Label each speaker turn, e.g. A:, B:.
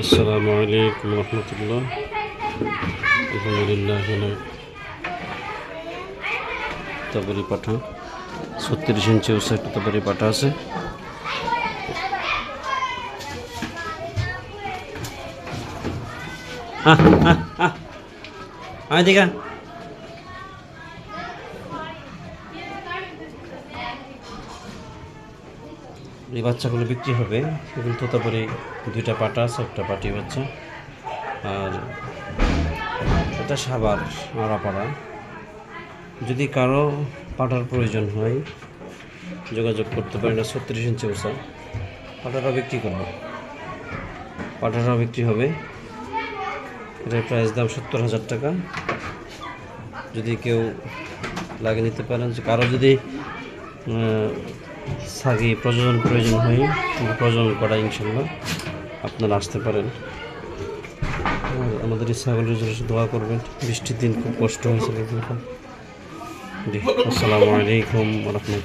A: আসসালামু আলাইকুম রহমতুল্লাহ আলহামদুলিল্লাহ তারপরে পাঠা ছত্রিশ ইঞ্চি উঁচা একটা তারপরে পাঠা আছে হ্যাঁ হ্যাঁ হ্যাঁ আয় এই বাচ্চাগুলো বিক্রি হবে। এবং তোতাপুরি দুইটা পাটা আছে, একটা পাটি বাচ্চা। আর এটা সাবার আড়াপাড়া যদি কারও পাটার প্রয়োজন হয়, যোগাযোগ করতে পারেন না, ছত্রিশ ইঞ্চি ওষা পাটাটা বিক্রি করব। পাটাটাও বিক্রি হবে। এটার প্রাইস দাম সত্তর হাজার টাকা। যদি কেউ লাগে নিতে পারেন। কারও যদি সাগি প্রজনন প্রয়োজন হয় প্রজনন করা ইনশাল্লাহ আপনারা আসতে পারেন। আমাদের এই ছাগলের জন্য দোয়া করবেন। বৃষ্টির দিন খুব কষ্ট হয়েছিল আসসালামু আলাইকুম রহমতুল্লাহ।